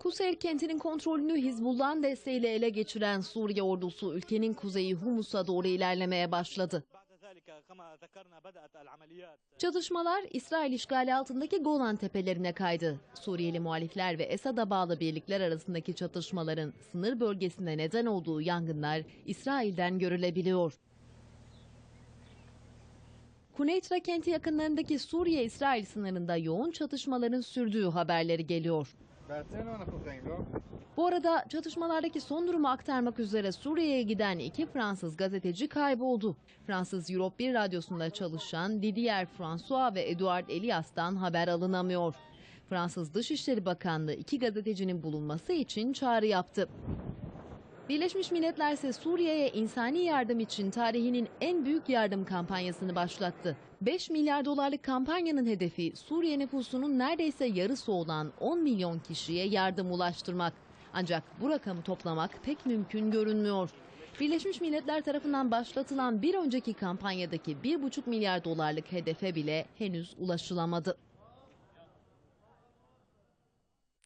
Kuseyr kentinin kontrolünü Hizbullah'ın desteğiyle ele geçiren Suriye ordusu ülkenin kuzeyi Humus'a doğru ilerlemeye başladı. Çatışmalar İsrail işgali altındaki Golan tepelerine kaydı. Suriyeli muhalifler ve Esad'a bağlı birlikler arasındaki çatışmaların sınır bölgesinde neden olduğu yangınlar İsrail'den görülebiliyor. Kuneytra kenti yakınlarındaki Suriye-İsrail sınırında yoğun çatışmaların sürdüğü haberleri geliyor. Bu arada çatışmalardaki son durumu aktarmak üzere Suriye'ye giden iki Fransız gazeteci kayboldu. Fransız Europe 1 radyosunda çalışan Didier François ve Edouard Elias'tan haber alınamıyor. Fransız Dışişleri Bakanlığı iki gazetecinin bulunması için çağrı yaptı. Birleşmiş Milletler ise Suriye'ye insani yardım için tarihinin en büyük yardım kampanyasını başlattı. 5 milyar dolarlık kampanyanın hedefi Suriye nüfusunun neredeyse yarısı olan 10 milyon kişiye yardım ulaştırmak. Ancak bu rakamı toplamak pek mümkün görünmüyor. Birleşmiş Milletler tarafından başlatılan bir önceki kampanyadaki 1,5 milyar dolarlık hedefe bile henüz ulaşılamadı.